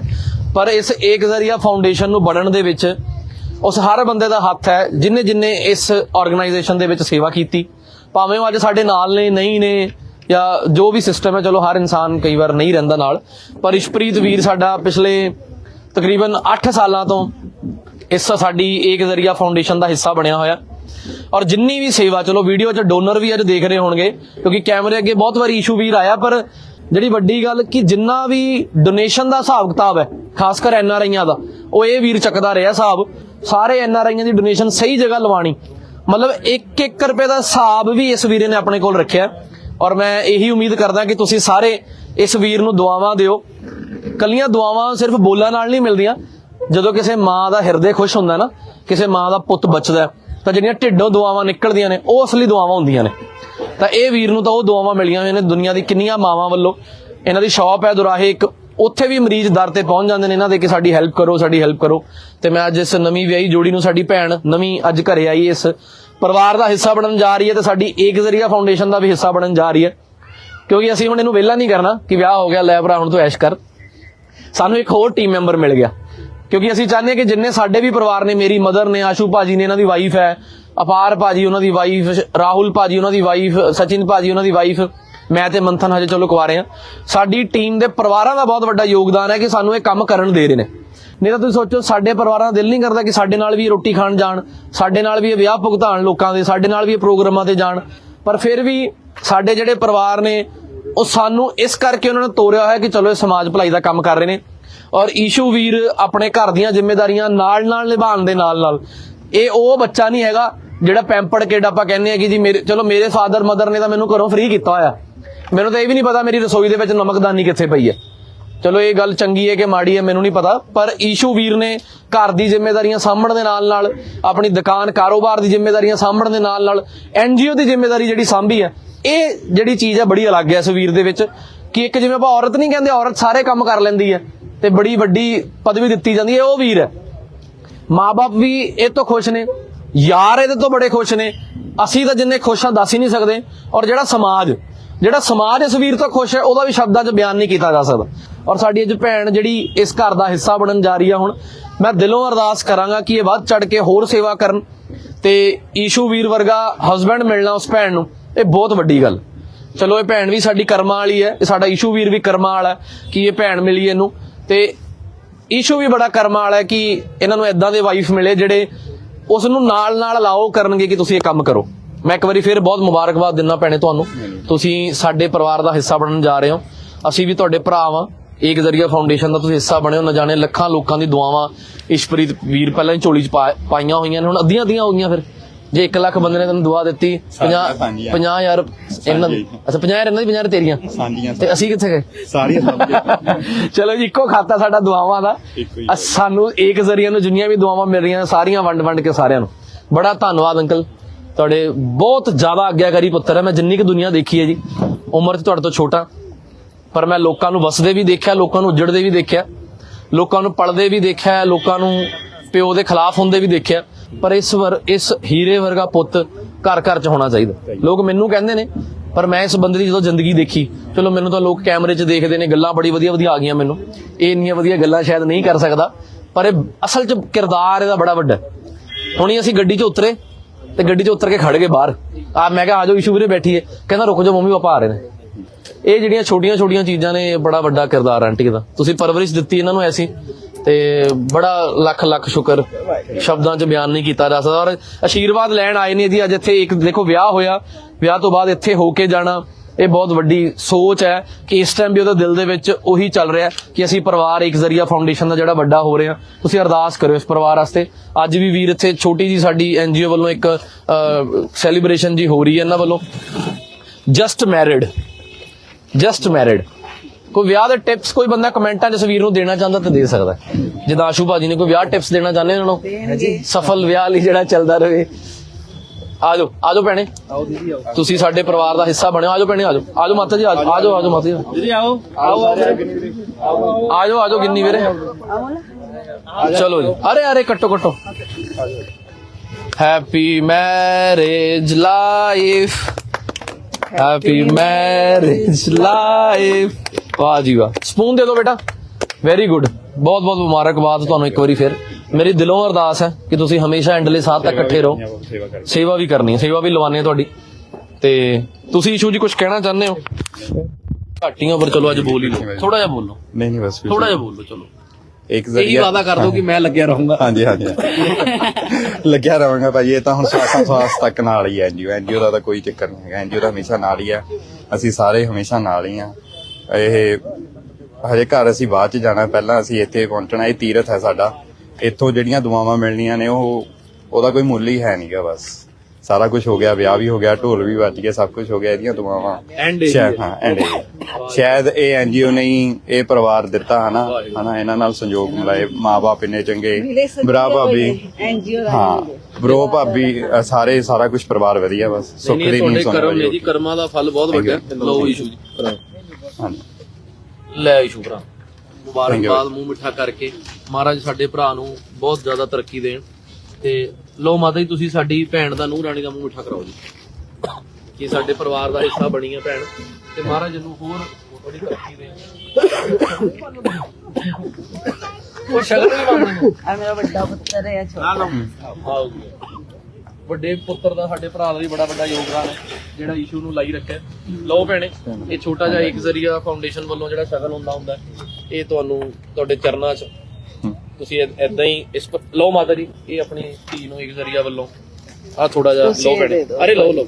ਪਰ ਇਸ ਏਕ ਜ਼ਰੀਆ ਫਾਊਂਡੇਸ਼ਨ ਨੂੰ ਬਣਨ ਦੇ ਵਿੱਚ ਉਸ ਹਰ ਬੰਦੇ ਦਾ ਹੱਥ ਹੈ ਜਿਨੇ ਜਿਨੇ ਇਸ ਆਰਗੇਨਾਈਜੇਸ਼ਨ ਦੇ ਵਿੱਚ ਸੇਵਾ ਕੀਤੀ। ਭਾਵੇਂ ਉਹ ਅੱਜ ਸਾਡੇ ਨਾਲ ਨੇ, ਨਹੀਂ ਨੇ ਜਾਂ ਜੋ ਵੀ ਸਿਸਟਮ ਹੈ, ਚਲੋ ਹਰ ਇਨਸਾਨ ਕਈ ਵਾਰ ਨਹੀਂ ਰਹਿੰਦਾ ਨਾਲ, ਪਰ ਇਸ਼ਪ੍ਰੀਤ ਵੀਰ ਸਾਡਾ ਪਿਛਲੇ ਤਕਰੀਬਨ 8 ਸਾਲਾਂ ਤੋਂ ਇਸ ਸਾਡੀ ਏਕ ਜ਼ਰੀਆ ਫਾਊਂਡੇਸ਼ਨ ਦਾ ਹਿੱਸਾ ਬਣਿਆ ਹੋਇਆ। ਔਰ ਜਿੰਨੀ ਵੀ ਸੇਵਾ, ਚਲੋ ਵੀਡੀਓ 'ਚ ਡੋਨਰ ਵੀ ਅੱਜ ਦੇਖ ਰਹੇ ਹੋਣਗੇ, ਕਿਉਂਕਿ ਕੈਮਰੇ ਅੱਗੇ ਬਹੁਤ ਵਾਰੀ ਇਸ਼ੂ ਵੀਰ ਆਇਆ, ਪਰ ਜਿਹੜੀ ਵੱਡੀ ਗੱਲ ਕਿ ਜਿੰਨਾ ਵੀ ਡੋਨੇਸ਼ਨ ਦਾ ਹਿਸਾਬ ਕਿਤਾਬ ਹੈ, ਖਾਸ ਕਰ ਐਨ ਆਰ ਆਈਆਂ ਦਾ, ਉਹ ਇਹ ਵੀਰ ਚੱਕਦਾ ਰਿਹਾ ਹਿਸਾਬ, ਸਾਰੇ ਐਨ ਆਰ ਆਈਆਂ ਦੀ ਡੋਨੇਸ਼ਨ ਸਹੀ ਜਗ੍ਹਾ ਲਵਾਣੀ। ਮਤਲਬ 1-1 ਰੁਪਏ ਦਾ ਹਿਸਾਬ ਵੀ ਇਸ ਵੀਰੇ ਨੇ ਆਪਣੇ ਕੋਲ ਰੱਖਿਆ। ਔਰ ਮੈਂ ਇਹੀ ਉਮੀਦ ਕਰਦਾ ਕਿ ਤੁਸੀਂ ਸਾਰੇ ਇਸ ਵੀਰ ਨੂੰ ਦੁਆਵਾਂ ਦਿਓ। ਕੱਲੀਆਂ ਦੁਆਵਾਂ ਸਿਰਫ ਬੋਲਾਂ ਨਾਲ ਨਹੀਂ ਮਿਲਦੀਆਂ। ਜਦੋਂ ਕਿਸੇ ਮਾਂ ਦਾ ਹਿਰਦੇ ਖੁਸ਼ ਹੁੰਦਾ ਨਾ, ਕਿਸੇ ਮਾਂ ਦਾ ਪੁੱਤ ਬਚਦਾ, ਤਾਂ ਜਿਹੜੀਆਂ ਢਿੱਡੋਂ ਦੁਆਵਾਂ ਨਿਕਲਦੀਆਂ ਨੇ, ਉਹ ਅਸਲੀ ਦੁਆਵਾਂ ਹੁੰਦੀਆਂ ਨੇ। ਤਾਂ ਇਹ ਵੀਰ ਨੂੰ ਤਾਂ ਉਹ ਦੁਆਵਾਂ ਮਿਲੀਆਂ ਹੋਈਆਂ ਨੇ ਦੁਨੀਆ ਦੀ ਕਿੰਨੀਆਂ ਮਾਵਾਂ ਵੱਲੋਂ। ਇਹਨਾਂ ਦੀ ਸ਼ਾਪ ਹੈ ਦੁਰਾਹੇ ਇੱਕ। ਉੱਥੇ ਵੀ ਮਰੀਜ਼ ਦਰ ਤੇ ਪਹੁੰਚ ਜਾਂਦੇ ਨੇ, ਇਹਨਾਂ ਦੇ ਕਿ ਸਾਡੀ ਹੈਲਪ ਕਰੋ, ਸਾਡੀ ਹੈਲਪ ਕਰੋ। ਤੇ ਮੈਂ ਅੱਜ ਇਸ ਨਵੀਂ ਵਿਆਹੀ ਜੋੜੀ ਨੂੰ ਸਾਡੀ ਭੈਣ ਨਵੀਂ ਅੱਜ ਘਰੇ ਆਈ ਇਸ ਪਰਿਵਾਰ ਦਾ ਹਿੱਸਾ ਬਣਨ ਜਾ ਰਹੀ ਹੈ ਤੇ ਸਾਡੀ ਏਕ ਜ਼ਰੀਆ ਫਾਊਂਡੇਸ਼ਨ ਦਾ ਵੀ ਹਿੱਸਾ ਬਣਨ ਜਾ ਰਹੀ ਹੈ। ਕਿਉਂਕਿ ਅਸੀਂ ਹੁਣ ਇਹਨੂੰ ਵਿਹਲਾ ਨਹੀਂ ਕਰਨਾ ਕਿ ਵਿਆਹ ਹੋ ਗਿਆ, ਲੈ ਭਰਾ, ਹੁਣ ਤੂੰ ਐਸ਼ ਕਰ। ਸਾਨੂੰ ਇੱਕ ਹੋਰ ਟੀਮ ਮੈਂਬਰ ਮਿਲ ਗਿਆ। ਕਿਉਂਕਿ ਅਸੀਂ ਚਾਹੁੰਦੇ ਹਾਂ ਕਿ ਜਿੰਨੇ ਸਾਡੇ ਵੀ ਪਰਿਵਾਰ ਨੇ, ਮੇਰੀ ਮਦਰ ਨੇ, ਆਸ਼ੂ ਭਾਜੀ ਨੇ, ਇਹਨਾਂ ਦੀ ਵਾਈਫ ਹੈ, ਅਪਾਰ ਭਾਜੀ, ਉਹਨਾਂ ਦੀ ਵਾਈਫ ਰਾਹੁਲ ਭਾਜੀ, ਉਹਨਾਂ ਦੀ ਵਾਈਫ ਸਚਿਨ ਭਾਜੀ, ਉਹਨਾਂ ਦੀ ਵਾਈਫ ਮੈਂ ਤੇ ਮੰਥਨ ਹਜੇ ਚਲੋ ਕੁਆਰੇ ਆ। ਸਾਡੀ ਟੀਮ ਦੇ ਪਰਿਵਾਰਾਂ ਦਾ ਬਹੁਤ ਵੱਡਾ ਯੋਗਦਾਨ ਹੈ ਕਿ ਸਾਨੂੰ ਇਹ ਕੰਮ ਕਰਨ ਦੇ ਰਹੇ ਨੇ। ਨਹੀਂ ਤਾਂ ਤੁਸੀਂ ਸੋਚੋ, ਸਾਡੇ ਪਰਿਵਾਰਾਂ ਦਾ ਦਿਲ ਨਹੀਂ ਕਰਦਾ ਕਿ ਸਾਡੇ ਨਾਲ ਵੀ ਰੋਟੀ ਖਾਣ ਜਾਣ, ਸਾਡੇ ਨਾਲ ਵੀ ਇਹ ਵਿਆਹ ਭੁਗਤਾਨ ਲੋਕਾਂ ਦੇ, ਸਾਡੇ ਨਾਲ ਵੀ ਇਹ ਪ੍ਰੋਗਰਾਮਾਂ ਤੇ ਜਾਣ। ਪਰ ਫਿਰ ਵੀ ਸਾਡੇ ਜਿਹੜੇ ਪਰਿਵਾਰ ਨੇ, ਉਹ ਸਾਨੂੰ ਇਸ ਕਰਕੇ ਉਹਨਾਂ ਨੇ ਤੋਰਿਆ ਹੋਇਆ ਕਿ ਚਲੋ ਇਹ ਸਮਾਜ ਭਲਾਈ ਦਾ ਕੰਮ ਕਰ ਰਹੇ ਨੇ। ਔਰ ਈਸ਼ੂ ਵੀਰ ਆਪਣੇ ਘਰ ਦੀਆਂ ਜ਼ਿੰਮੇਵਾਰੀਆਂ ਨਾਲ ਨਾਲ ਨਿਭਾਉਣ ਦੇ ਨਾਲ ਨਾਲ। ਇਹ ਉਹ ਬੱਚਾ ਨਹੀਂ ਹੈਗਾ ਜਿਹੜਾ ਪੈਂਪੜ ਕਿਡ ਆਪਾਂ ਕਹਿੰਦੇ ਆ ਕਿ ਜੀ ਮੇਰੇ ਚਲੋ ਮੇਰੇ ਫਾਦਰ ਮਦਰ ਨੇ ਤਾਂ ਮੈਨੂੰ ਘਰੋਂ ਫ੍ਰੀ ਕੀਤਾ ਹੋਇਆ। ਮੈਨੂੰ ਤਾਂ ਇਹ ਵੀ ਨਹੀਂ ਪਤਾ ਮੇਰੀ ਰਸੋਈ ਦੇ ਵਿੱਚ ਨਮਕਦਾਨੀ ਕਿੱਥੇ ਪਈ ਹੈ। ਚਲੋ ਇਹ ਗੱਲ ਚੰਗੀ ਹੈ ਕਿ ਮਾੜੀ ਹੈ, ਮੈਨੂੰ ਨਹੀਂ ਪਤਾ, ਪਰ ਈਸ਼ੂ ਵੀਰ ਨੇ ਘਰ ਦੀ ਜ਼ਿੰਮੇਵਾਰੀਆਂ ਸਾਂਭਣ ਦੇ ਨਾਲ ਨਾਲ, ਆਪਣੀ ਦੁਕਾਨ ਕਾਰੋਬਾਰ ਦੀ ਜ਼ਿੰਮੇਵਾਰੀਆਂ ਸਾਂਭਣ ਦੇ ਨਾਲ ਨਾਲ ਐਨਜੀਓ ਦੀ ਜ਼ਿੰਮੇਵਾਰੀ ਜਿਹੜੀ ਸਾਂਭੀ ਹੈ, ਇਹ ਜਿਹੜੀ ਚੀਜ਼ ਹੈ ਬੜੀ ਅਲੱਗ ਹੈ ਇਸ ਵੀਰ ਦੇ ਵਿੱਚ, ਕਿ ਇੱਕ ਜਿਵੇਂ ਆਪਾਂ ਔਰਤ ਨਹੀਂ ਕਹਿੰਦੇ, ਔਰਤ ਸਾਰੇ ਕੰਮ ਕਰ ਲੈਂਦੀ ਹੈ ਤੇ ਬੜੀ ਵੱਡੀ ਪਦਵੀ ਦਿੱਤੀ ਜਾਂਦੀ ਹੈ ਉਹ ਵੀਰ ਹੈ। ਮਾਪੇ ਵੀ ਇਹ ਤੋਂ ਖੁਸ਼ ਨੇ, ਯਾਰ ਇਹਦੇ ਤੋਂ ਬੜੇ ਖੁਸ਼ ਨੇ, ਅਸੀਂ ਤਾਂ ਜਿੰਨੇ ਖੁਸ਼ ਹਾਂ, ਦੱਸ ਹੀ ਨਹੀਂ ਸਕਦੇ, ਔਰ ਜਿਹੜਾ ਸਮਾਜ ਜਿਹੜਾ ਸਮਾਜ ਇਸ ਵੀਰ ਤੋਂ ਖੁਸ਼ ਹੈ, ਉਹਦਾ ਵੀ ਸ਼ਬਦਾਂ 'ਚ ਬਿਆਨ ਨਹੀਂ ਕੀਤਾ ਜਾ ਸਕਦਾ। ਔਰ ਸਾਡੀ ਅੱਜ ਭੈਣ ਜਿਹੜੀ ਇਸ ਘਰ ਦਾ ਹਿੱਸਾ ਬਣਨ ਜਾ ਰਹੀ ਆ ਹੁਣ, ਮੈਂ ਦਿਲੋਂ ਅਰਦਾਸ ਕਰਾਂਗਾ ਕਿ ਇਹ ਵੱਧ ਚੜ ਕੇ ਹੋਰ ਸੇਵਾ ਕਰਨ ਤੇ ਈਸ਼ੂ ਵੀਰ ਵਰਗਾ ਹਸਬੰਡ ਮਿਲਣਾ ਉਸ ਭੈਣ ਨੂੰ, ਇਹ ਬਹੁਤ ਵੱਡੀ ਗੱਲ। ਚਲੋ, ਇਹ ਭੈਣ ਵੀ ਸਾਡੀ ਕਰਮਾਂ ਵਾਲੀ ਹੈ, ਇਹ ਸਾਡਾ ਈਸ਼ੂ ਵੀਰ ਵੀ ਕਰਮਾਂ ਵਾਲਾ ਹੈ ਕਿ ਇਹ ਭੈਣ ਮਿਲੀ ਇਹਨੂੰ। ਤੇ ਈਸ਼ੂ ਵੀ ਬੜਾ ਕਰਮਾਂ ਵਾਲਾ ਹੈ ਕਿ ਇਹਨਾਂ ਨੂੰ ਇਦਾਂ ਦੇ ਵਾਈਫ ਮਿਲੇ ਜਿਹੜੇ ਉਸ ਨੂੰ ਨਾਲ ਨਾਲ ਅਲਾਓ ਕਰਨਗੇ ਕਿ ਤੁਸੀਂ ਇਹ ਕੰਮ ਕਰੋ। ਮੈਂ ਇੱਕ ਵਾਰੀ ਫਿਰ ਬਹੁਤ ਮੁਬਾਰਕਬਾਦ ਦਿੰਦਾ ਭੈਣੇ ਤੁਹਾਨੂੰ। ਤੁਸੀਂ ਸਾਡੇ ਪਰਿਵਾਰ ਦਾ ਹਿੱਸਾ ਬਣਨ ਜਾ ਰਹੇ ਹੋ। ਅਸੀਂ ਵੀ ਤੁਹਾਡੇ ਭਰਾ ਵਾਂ। ਏਕ ਜ਼ਰੀਆ ਫਾਊਂਡੇਸ਼ਨ ਦਾ ਤੁਸੀਂ ਹਿੱਸਾ ਬਣੇ ਹੋ ਨਾ ਜਾਣੇ ਲੱਖਾਂ ਲੋਕਾਂ ਦੀ ਦੁਆਵਾਂ ਇਸ਼ਪ੍ਰੀਤ ਵੀਰ ਪਹਿਲਾਂ ਹੀ ਝੋਲੀ ਚ ਪਾਈਆਂ ਹੋਈਆਂ ਨੇ। ਹੁਣ ਅੱਧੀਆਂ ਅੱਧੀਆਂ ਹੋ ਗਈਆਂ ਫਿਰ। ਜੇ 1 ਲੱਖ ਬੰਦੇ ਨੇ ਤੈਨੂੰ ਦੁਆ ਦਿੱਤੀ 50 ਸਾਂਝੀਆਂ। 50 ਯਾਰ ਇਹਨਾਂ ਦੀ। ਅੱਛਾ 50 ਯਾਰ ਇਹਨਾਂ ਦੀ 50 ਤੇਰੀਆਂ। ਤੇ ਅਸੀਂ ਕਿੱਥੇ ਗਏ? ਸਾਰੀਆਂ ਸਾਂਝੀਆਂ ਚਲੋ ਜੀ ਇੱਕੋ ਖਾਤਾ ਸਾਡਾ ਦੁਆਵਾਂ ਦਾ। ਸਾਨੂੰ ਏਕ ਜ਼ਰੀਆ ਨੂੰ ਜਿੰਨੀਆਂ ਵੀ ਦੁਆਵਾਂ ਮਿਲ ਰਹੀਆਂ ਸਾਰੀਆਂ ਵੰਡ ਵੰਡ ਕੇ ਸਾਰਿਆਂ ਨੂੰ। ਬੜਾ ਧੰਨਵਾਦ ਅੰਕਲ। ਤੁਹਾਡੇ ਬਹੁਤ ਜ਼ਿਆਦਾ ਆਗਿਆਕਾਰੀ ਪੁੱਤਰ ਹੈ। ਮੈਂ ਜਿੰਨੀ ਕਿ ਦੁਨੀਆ ਦੇਖੀ ਹੈ ਜੀ, ਉਮਰ 'ਚ ਤੁਹਾਡੇ ਤੋਂ ਛੋਟਾ। ਪਰ ਮੈਂ ਲੋਕਾਂ ਨੂੰ ਵਸਦੇ ਵੀ ਦੇਖਿਆ, ਲੋਕਾਂ ਨੂੰ ਉੱਜੜਦੇ ਵੀ ਦੇਖਿਆ, ਲੋਕਾਂ ਨੂੰ ਪਲਦੇ ਵੀ ਦੇਖਿਆ, ਲੋਕਾਂ ਨੂੰ ਪਿਓ ਦੇ ਖਿਲਾਫ ਹੁੰਦੇ ਵੀ ਦੇਖਿਆ। ਪਰ ਇਸ ਵਰ, ਇਸ ਹੀਰੇ ਵਰਗਾ ਪੁੱਤ ਘਰ ਘਰ 'ਚ ਹੋਣਾ ਚਾਹੀਦਾ। ਲੋਕ ਮੈਨੂੰ ਕਹਿੰਦੇ ਨੇ, ਪਰ ਮੈਂ ਇਸ ਬੰਦੇ ਦੀ ਜਦੋਂ ਜ਼ਿੰਦਗੀ ਦੇਖੀ, ਚਲੋ ਮੈਨੂੰ ਤਾਂ ਲੋਕ ਕੈਮਰੇ 'ਚ ਦੇਖਦੇ ਨੇ, ਗੱਲਾਂ ਬੜੀ ਵਧੀਆ ਵਧੀਆ ਆ ਗਈਆਂ ਮੈਨੂੰ। ਇਹ ਇੰਨੀਆਂ ਵਧੀਆ ਗੱਲਾਂ ਸ਼ਾਇਦ ਨਹੀਂ ਕਰ ਸਕਦਾ, ਪਰ ਇਹ ਅਸਲ 'ਚ ਕਿਰਦਾਰ ਇਹਦਾ ਬੜਾ ਵੱਡਾ ਹੈ। ਹੁਣੀ ਅਸੀਂ ਗੱਡੀ 'ਚ ਉਤਰੇ ਤੇ ਗੱਡੀ 'ਚ ਉਤਰ ਕੇ ਖੜ ਗਏ ਬਾਹਰ। ਆ ਮੈਂ ਕਿਹਾ ਆਜੋ ਇਸ਼ੂ ਵੀਰੇ ਬੈਠੀਏ। ਕਹਿੰਦਾ, ਰੁਕ ਜਾਓ, ਮੰਮੀ, ਪਾਪਾ ਆ ਰਹੇ ਨੇ। ਇਹ ਜਿਹੜੀਆਂ ਛੋਟੀਆਂ ਛੋਟੀਆਂ ਚੀਜ਼ਾਂ ਨੇ, ਬੜਾ ਵੱਡਾ ਕਿਰਦਾਰ ਆਂਟੀ ਦਾ। ਤੁਸੀਂ ਪਰਵਰਿਸ਼ ਦਿੱਤੀ ਇਹਨਾਂ ਨੂੰ ਐਸੀ, ਤੇ ਬੜਾ ਲੱਖ ਲੱਖ ਸ਼ੁਕਰ। ਸ਼ਬਦਾਂ 'ਚ ਬਿਆਨ ਨਹੀਂ ਕੀਤਾ ਜਾ ਸਕਦਾ। ਔਰ ਆਸ਼ੀਰਵਾਦ ਲੈਣ ਆਏ ਨੇ ਜੀ, ਅੱਜ ਇੱਥੇ ਇੱਕ, ਦੇਖੋ, ਵਿਆਹ ਹੋਇਆ। ਵਿਆਹ ਤੋਂ ਬਾਅਦ ਇੱਥੇ ਹੋ ਕੇ ਜਾਣਾ। ਇਹ ਬਹੁਤ ਵੱਡੀ ਸੋਚ ਹੈ ਕਿ ਇਸ ਟਾਈਮ ਵੀ ਉਹਦੇ ਦਿਲ ਦੇ ਵਿੱਚ ਉਹੀ ਚੱਲ ਰਿਹਾ ਕਿ ਅਸੀਂ ਪਰਿਵਾਰ ਇੱਕ ਜ਼ਰੀਆ ਫਾਊਂਡੇਸ਼ਨ ਦਾ ਜਿਹੜਾ ਵੱਡਾ ਹੋ ਰਿਹਾ ਤੁਸੀਂ ਅਰਦਾਸ ਕਰਿਓ ਇਸ ਪਰਿਵਾਰ ਵਾਸਤੇ। ਅੱਜ ਵੀ ਵੀਰ ਇੱਥੇ ਛੋਟੀ ਜੀ ਸਾਡੀ ਐਨਜੀਓ ਵੱਲੋਂ ਇੱਕ ਸੈਲੀਬ੍ਰੇਸ਼ਨ ਜੀ ਹੋ ਰਹੀ ਹੈ ਇਹਨਾਂ ਵੱਲੋਂ। ਜਸਟ ਮੈਰਿਡ ਜਸਟ ਮੈਰਿਡ ਕੋਈ ਵਿਆਹ ਦੇ ਟਿਪਸ ਕੋਈ ਬੰਦਾ ਕਮੈਂਟਾਂ 'ਚ ਵੀਰ ਨੂੰ ਦੇਣਾ ਚਾਹੁੰਦਾ ਤਾਂ ਦੇ ਸਕਦਾ। ਜਿੱਦਾਂ ਆਸ਼ੂ ਭਾਜੀ ਨੇ ਕੋਈ ਵਿਆਹ ਟਿਪਸ ਦੇਣਾ ਚਾਹੁੰਦੇ ਉਹਨਾਂ ਨੂੰ? ਸਫਲ ਵਿਆਹ ਲਈ ਜਿਹੜਾ ਚੱਲਦਾ ਰਹੇ। ਆਜੋ ਆਜੋ ਭੈਣੇ। ਆਓ ਦੀਦੀ ਆਓ। ਤੁਸੀਂ ਸਾਡੇ ਪਰਿਵਾਰ ਦਾ ਹਿੱਸਾ ਬਣਿਓ। ਆਜੋ ਭੈਣੇ ਆਜੋ। ਆਜੋ ਮਾਤਾ ਜੀ ਆਜੋ ਆਜੋ ਆਜੋ ਮਾਤਾ ਜੀ। ਦੀਦੀ ਆਓ। ਆਓ ਆਓ। ਆਜੋ ਆਜੋ ਗਿੰਨੀ ਵੀਰੇ। ਚਲੋ ਜੀ। ਅਰੇ ਅਰੇ ਕੱਟੋ ਕੱਟੋ। Happy marriage life happy marriage life ਵਾਹ ਜੀ ਵਾਹ। ਸਪੂਨ ਦੇ ਦਿਓ ਬੇਟਾ। ਵੈਰੀ ਗੁੱਡ ਬਹੁਤ ਬਹੁਤ ਮੁਬਾਰਕਬਾਦ ਤੁਹਾਨੂੰ ਇੱਕ ਵਾਰੀ ਫਿਰ। ਮੇਰੀ ਦਿਲੋਂ ਅਰਦਾਸ ਹੈ ਕਿ ਤੁਸੀਂ ਹਮੇਸ਼ਾ ਐਂਡਲੇ ਸਾਥ ਤੱਕ ਇਕੱਠੇ ਰਹੋ। ਸੇਵਾ ਵੀ ਕਰਨੀ ਹੈ ਸੇਵਾ ਵੀ ਲਵਾਨੀ ਹੈ ਤੁਹਾਡੀ। ਤੇ ਤੁਸੀਂ ਇਸ਼ੂ ਜੀ ਕੁਝ ਕਹਿਣਾ ਚਾਹੁੰਦੇ ਹੋ? ਘਾਟੀਆਂ ਪਰ ਚਲੋ ਅੱਜ ਬੋਲ ਹੀ ਲਓ। ਥੋੜਾ ਜਿਹਾ ਬੋਲੋ ਨਹੀਂ ਨਹੀਂ ਬਸ ਥੋੜਾ ਜਿਹਾ ਬੋਲੋ ਚਲੋ। ਇੱਕ ਇਹੀ ਜ਼ਰੀਆ ਵਾਦਾ ਕਰ ਦਿਓ ਕਿ ਮੈਂ ਲੱਗਿਆ ਰਹੂੰਗਾ। ਹਾਂਜੀ ਹਾਂਜੀ। ਲੱਗਿਆ ਰਵਾਂਗਾ ਭਾਜੀ ਇਹ ਤਾਂ ਹੁਣ ਸਵਾਸਾਂ ਸਵਾਸ ਤੱਕ ਨਾਲ ਹੀ ਹੈ ਐਨਜੀਓ ਐਨਜੀਓ ਦਾ ਤਾਂ ਕੋਈ ਚੱਕਰ ਨਹੀਂ ਹੈਗਾ। ਐਨਜੀਓ ਦਾ ਹਮੇਸ਼ਾ ਨਾਲ ਹੀ ਆ ਅਸੀਂ ਸਾਰੇ ਹਮੇਸ਼ਾ ਨਾਲ ਹੀ ਆ ਇਹ ਹਜੇ ਘਰ ਅਸੀਂ ਬਾਅਦ ਚ ਜਾਣਾ। ਪਹਿਲਾਂ ਅਸੀਂ ਇੱਥੇ ਪਹੁੰਚਣਾ ਇਹ ਤੀਰਥ ਹੈ ਸਾਡਾ। ਇੱਥੋਂ ਜਿਹੜੀਆਂ ਦੁਆਵਾਂ ਮਿਲਣੀਆਂ ਨੇ ਉਹ ਉਹਦਾ ਕੋਈ ਮੁੱਲ ਹੀ ਹੈ ਨਹੀਂਗਾ ਬਸ। ਸਾਰਾ ਕੁਝ ਹੋ ਗਿਆ ਵਿਆਹ ਵੀ ਹੋ ਗਿਆ ਢੋਲ ਵੀ ਵੱਜ ਗਿਆ ਸਭ ਕੁਝ ਹੋ ਗਿਆ ਇਹਦੀਆਂ ਦੁਆਵਾਂ। ਇਹੀ ਸ਼ਾਇਦ ਹਾਂ। ਐਂਡ ਸ਼ਾਇਦ ਇਹ ਐਨਜੀਓ ਨਹੀਂ ਇਹ ਪਰਿਵਾਰ ਦਿੱਤਾ ਹਨਾ? ਹਨਾ ਇਹਨਾਂ ਨਾਲ ਸੰਯੋਗ ਮਿਲਾਏ ਮਾਪੇ ਇੰਨੇ ਚੰਗੇ ਬਰਾ ਭਾਬੀ। ਐਨਜੀਓ ਦਾ ਹਾਂ ਬ్రో ਭਾਬੀ ਸਾਰੇ ਸਾਰਾ ਕੁਝ ਪਰਿਵਾਰ ਵਧੀਆ ਬਸ। ਸੁੱਖ ਨਹੀਂ ਦੀ ਤੁਹਾਡੇ ਨੀਂਦ ਕਰਮ ਨੇ ਸੋਣਾ ਜੀ ਕਰਮਾਂ ਦਾ ਫਲ ਬਹੁਤ ਵੱਡਾ। ਹੈ। ਲਓ ਇਸ਼ੂ ਜੀ ਲੈ ਇਸ਼ੂ ਭਰਾ। ਮੁਬਾਰਕਬਾਦ ਮੂੰਹ ਮਿੱਠਾ ਕਰਕੇ। ਮਹਾਰਾਜ ਸਾਡੇ ਭਰਾ ਨੂੰ ਬਹੁਤ ਜ਼ਿਆਦਾ ਤਰੱਕੀ ਦੇਣ। ਤੇ ਲਓ ਮਾਤਾ ਜੀ ਤੁਸੀਂ ਸਾਡੀ ਭੈਣ ਦਾ ਨੂੰਹ ਰਾਣੀ ਦਾ ਮੂੰਹ ਮਿੱਠਾ ਕਰਾਓ ਜੀ। ਕਿ ਸਾਡੇ ਪਰਿਵਾਰ ਦਾ ਹਿੱਸਾ ਬਣੀ ਹੈ ਭੈਣ। ਤੇ ਮਹਾਰਾਜ ਨੂੰ ਹੋਰ ਬੜੀ ਤਰੱਕੀ ਦੇਣ। ਉਹ ਸ਼ਗਨ ਵੀ ਮੰਗਦੇ ਆ ਮੇਰਾ ਵੱਡਾ ਪੁੱਤਰ ਹੈ ਛੋਟਾ। ਵੱਡੇ ਪੁੱਤਰ ਦਾ ਸਾਡੇ ਭਰਾ ਦਾ ਵੀ ਬੜਾ ਵੱਡਾ ਯੋਗਦਾਨ ਹੈ ਜਿਹੜਾ ਇਸ਼ੂ ਨੂੰ ਲਾਈ ਰੱਖਿਆ। ਲਓ ਭੈਣੇ ਇਹ ਛੋਟਾ ਜਿਹਾ ਇੱਕ ਜ਼ਰੀਆ ਫਾਊਂਡੇਸ਼ਨ ਵੱਲੋਂ ਜਿਹੜਾ ਸ਼ਗਨ ਹੁੰਦਾ ਹੁੰਦਾ ਇਹ ਤੁਹਾਨੂੰ ਤੁਹਾਡੇ ਚਰਨਾਂ 'ਚ ਤੁਸੀਂ ਐਦਾਂ ਹੀ ਇਸ ਪਰ ਲਓ ਮਾਤਾ ਜੀ ਇਹ ਆਪਣੀ ਧੀ ਨੂੰ ਇੱਕ ਜ਼ਰੀਆ ਵੱਲੋਂ। ਆ ਥੋੜਾ ਜਿਹਾ ਲਓ ਭੈਣੇ। ਅਰੇ ਲਓ ਲਓ।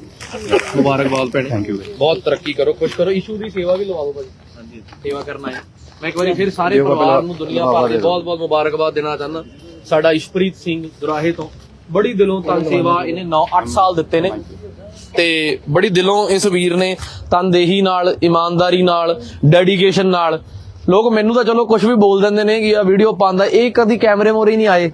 ਮੁਬਾਰਕਬਾਦ ਭੈਣੇ। ਥੈਂਕ ਯੂ ਬਹੁਤ ਤਰੱਕੀ ਕਰੋ ਖੁਸ਼ ਕਰੋ। ਇਸ਼ੂ ਦੀ ਸੇਵਾ ਵੀ ਲਵਾ ਦਿਓ ਭਾਜੀ। ਹਾਂਜੀ ਸੇਵਾ ਕਰਨਾ ਹੈ। ਮੈਂ ਇੱਕ ਵਾਰੀ ਫਿਰ ਸਾਰੇ ਪਰਿਵਾਰ ਨੂੰ ਦੁਨੀਆ ਭਰ ਦੇ ਬਹੁਤ ਬਹੁਤ ਮੁਬਾਰਕਬਾਦ ਦੇਣਾ ਚਾਹੁੰਦਾ। ਸਾਡਾ ਇਸ਼ਪ੍ਰੀਤ ਸਿੰਘ ਦੁਰਾਹੇ ਤੋਂ ਬੜੀ ਦਿਲੋਂ ਤਨ ਸੇਵਾ ਇਹਨੇ 9 8 ਸਾਲ ਦਿੱਤੇ ਨੇ। ਤੇ ਬੜੀ ਦਿਲੋਂ ਇਸ ਵੀਰ ਨੇ ਤਨਦੇਹੀ ਨਾਲ ਇਮਾਨਦਾਰੀ ਨਾਲ ਡੈਡੀਕੇਸ਼ਨ ਨਾਲ ਲੋਕ ਮੈਨੂੰ ਤਾਂ ਚਲੋ ਕੁਝ ਵੀ ਬੋਲ ਦਿੰਦੇ ਨੇ ਕਿ ਆ ਵੀਡੀਓ ਪਾਉਂਦਾ। ਇਹ ਕਦੀ ਕੈਮਰੇ ਮੋਰੇ ਨਹੀਂ ਆਏ।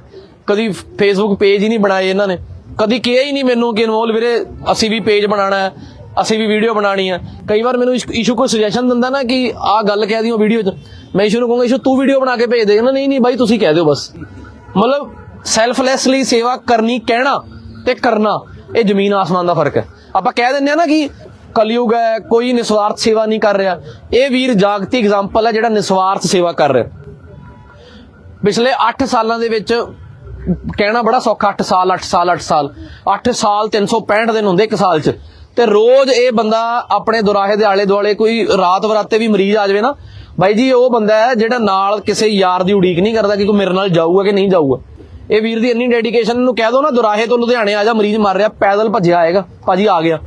ਕਦੀ ਫੇਸਬੁੱਕ ਪੇਜ ਹੀ ਨਹੀਂ ਬਣਾਏ ਇਹਨਾਂ ਨੇ। ਕਦੀ ਕਿਹਾ ਹੀ ਨਹੀਂ ਮੈਨੂੰ ਕਿ ਅਨਮੋਲ ਵੀਰੇ, ਅਸੀਂ ਵੀ ਪੇਜ ਬਣਾਉਣਾ ਹੈ, ਅਸੀਂ ਵੀ ਵੀਡੀਓ ਬਣਾਣੀ ਹੈ। ਕਈ ਵਾਰ ਮੈਨੂੰ ਇਸ਼ੂ ਕੋਈ ਸੁਜੈਸ਼ਨ ਦਿੰਦਾ ਨਾ ਕਿ ਆਹ ਗੱਲ ਕਹਿ ਦਿਓ ਵੀਡੀਓ 'ਚ। ਮੈਂ ਇਸ਼ੂ ਨੂੰ ਕਹੂੰਗਾ ਇਸ਼ੂ ਤੂੰ ਵੀਡੀਓ ਬਣਾ ਕੇ ਭੇਜ ਦੇ। ਨਾ ਨਹੀਂ ਨਹੀਂ ਬਾਈ, ਤੁਸੀਂ ਕਹਿ ਦਿਓ ਬਸ। ਮਤਲਬ ਸੈਲਫਲੈਸਲੀ ਸੇਵਾ ਕਰਨੀ, ਕਹਿਣਾ ਤੇ ਕਰਨਾ, ਇਹ ਜ਼ਮੀਨ ਆਸਮਾਨ ਦਾ ਫ਼ਰਕ ਹੈ। ਆਪਾਂ ਕਹਿ ਦਿੰਦੇ ਆ ਨਾ ਕਿ ਕਲਯੁਗ ਹੈ, ਕੋਈ ਨਿਸਵਾਰਥ ਸੇਵਾ ਨਹੀਂ ਕਰ ਰਿਹਾ। ਇਹ ਵੀਰ ਜਾਗਤੀ ਐਗਜ਼ਾਮਪਲ ਹੈ ਜਿਹੜਾ ਨਿਸਵਾਰਥ ਸੇਵਾ ਕਰ ਰਿਹਾ। ਪਿਛਲੇ 8 ਸਾਲਾਂ ਦੇ ਵਿੱਚ ਕਹਿਣਾ ਬੜਾ ਸੌਖਾ 8 ਸਾਲ 8 ਸਾਲ 8 ਸਾਲ। 8 ਸਾਲ 365 ਦਿਨ ਹੁੰਦੇ ਇੱਕ ਸਾਲ 'ਚ। ਤੇ ਰੋਜ਼ ਇਹ ਬੰਦਾ ਆਪਣੇ ਦੁਰਾਹੇ ਦੇ ਆਲੇ ਦੁਆਲੇ ਕੋਈ ਰਾਤ ਵਰਾਤੇ ਵੀ ਮਰੀਜ਼ ਆ ਜਾਵੇ ਨਾ, ਬਾਈ ਜੀ ਉਹ ਬੰਦਾ ਹੈ ਜਿਹੜਾ ਨਾਲ ਕਿਸੇ ਯਾਰ ਦੀ ਉਡੀਕ ਨਹੀਂ ਕਰਦਾ ਕਿ ਕੋਈ ਮੇਰੇ ਨਾਲ ਜਾਊਗਾ ਕਿ ਨਹੀਂ ਜਾਊਗਾ। ਇਹ ਵੀਰ ਦੀ ਇੰਨੀ ਡੈਡੀਕੇਸ਼ਨ ਨੂੰ ਕਹਿ ਦੋ ਨਾ, ਦੁਰਾਹੇ ਤੋਂ ਲੁਧਿਆਣੇ ਆ ਜਾ, ਮਰੀਜ਼ ਮਰ ਰਿਹਾ, ਪੈਦਲ ਭੱਜਿਆ ਆਏਗਾ, ਭਾਜੀ ਆ ਗਿਆ।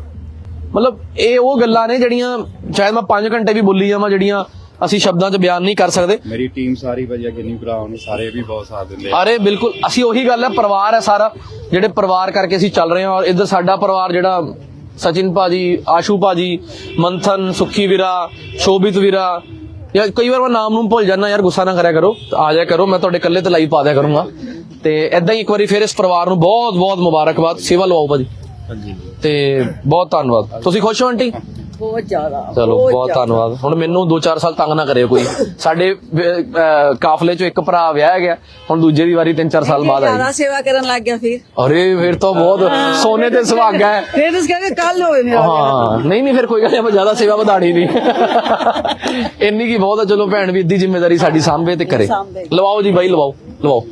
ਮਤਲਬ ਇਹ ਉਹ ਗੱਲਾਂ ਨੇ ਜਿਹੜੀਆਂ ਸ਼ਾਇਦ ਮੈਂ 5 ਘੰਟੇ ਵੀ ਬੋਲੀ ਜਾਵਾਂ ਜਿਹੜੀਆਂ ਅਸੀਂ ਸ਼ਬਦਾਂ 'ਚ ਬਿਆਨ ਨਹੀਂ ਕਰ ਸਕਦੇ। ਮੇਰੀ ਟੀਮ ਸਾਰੀ ਵਧੀਆ ਗਿੰਨੀ ਭਰਾ ਨੇ ਸਾਰੇ ਵੀ ਬਹੁਤ ਸਾਥ ਦਿੰਦੇ ਆ। ਅਰੇ ਬਿਲਕੁਲ ਅਸੀਂ ਉਹੀ ਗੱਲ ਹੈ ਪਰਿਵਾਰ ਹੈ ਸਾਰਾ ਜਿਹੜੇ ਪਰਿਵਾਰ ਕਰਕੇ ਅਸੀਂ ਚੱਲ ਰਹੇ ਹਾਂ ਔਰ ਇੱਧਰ ਸਾਡਾ ਪਰਿਵਾਰ ਜਿਹੜਾ ਸਚਿਨ ਭਾਜੀ ਆਸ਼ੂ ਭਾਜੀ ਮੰਥਨ ਸੁੱਖੀ ਵੀਰਾ ਸ਼ੋਭਿਤ ਵੀਰਾ ਯਾਰ ਕਈ ਵਾਰ ਮੈਂ ਨਾਮ ਨੂੰ ਭੁੱਲ ਜਾਂਦਾ ਯਾਰ ਗੁੱਸਾ ਨਾ ਕਰਿਆ ਕਰੋ ਆ ਜਾਇਆ ਕਰੋ ਮੈਂ ਤੁਹਾਡੇ ਇਕੱਲੇ ਤੇ ਲਾਈਵ ਪਾ ਦਿਆ ਕਰੂੰਗਾ। ਤੇ ਐਦਾਂ ਹੀ ਇੱਕ ਵਾਰੀ ਫਿਰ ਇਸ ਪਰਿਵਾਰ ਨੂੰ ਬਹੁਤ ਬਹੁਤ ਮੁਬਾਰਕਬਾਦ। ਸੇਵਾ ਲਵਾਓ ਭਾਜੀ। ਤੇ ਬਹੁਤ ਧੰਨਵਾਦ। ਤੁਸੀਂ ਖੁਸ਼ ਹੋ ਆਂਟੀ? ਬਹੁਤ ਜ਼ਿਆਦਾ। ਚਲੋ ਬਹੁਤ ਧੰਨਵਾਦ। ਹੁਣ ਮੈਨੂੰ 2-4 ਸਾਲ ਤੰਗ ਨਾ ਕਰਿਓ ਕੋਈ। ਸਾਡੇ ਅਹ, ਕਾਫਲੇ ਚੋਂ ਇੱਕ ਭਰਾ ਵਿਆਹ ਗਿਆ। ਹੁਣ ਦੂਜੇ ਦੀ ਵਾਰੀ 3-4 ਸਾਲ ਬਾਅਦ ਜ਼ਿਆਦਾ ਆਈ ਸੇਵਾ ਕਰਨ ਲੱਗ ਗਿਆ ਫਿਰ। ਅਰੇ ਫਿਰ ਤਾਂ ਬਹੁਤ ਸੋਨੇ ਤੇ ਸੁਹਾਗਾ ਹੈ। ਫਿਰ ਤੁਸੀਂ ਕਹਿੰਦੇ ਕੱਲ ਹੋਵੇ ਮੇਰਾ ਹਾਂ ਨਹੀਂ ਨਹੀਂ ਫਿਰ ਕੋਈ ਗੱਲ ਨਹੀਂ ਆਪਾਂ ਜ਼ਿਆਦਾ ਸੇਵਾ ਵਧਾਣੀ ਨਹੀਂ। ਇੰਨੀ ਕੀ ਬਹੁਤ ਹੈ ਚਲੋ ਭੈਣ ਵੀ ਇੱਦੀ ਜ਼ਿੰਮੇਵਾਰੀ ਸਾਡੀ ਸਾਂਭੇ ਤੇ ਕਰੇ। ਸਾਂਭੇ। ਲਵਾਓ ਜੀ ਬਾਈ ਲਵਾਓ ਲਵਾਓ।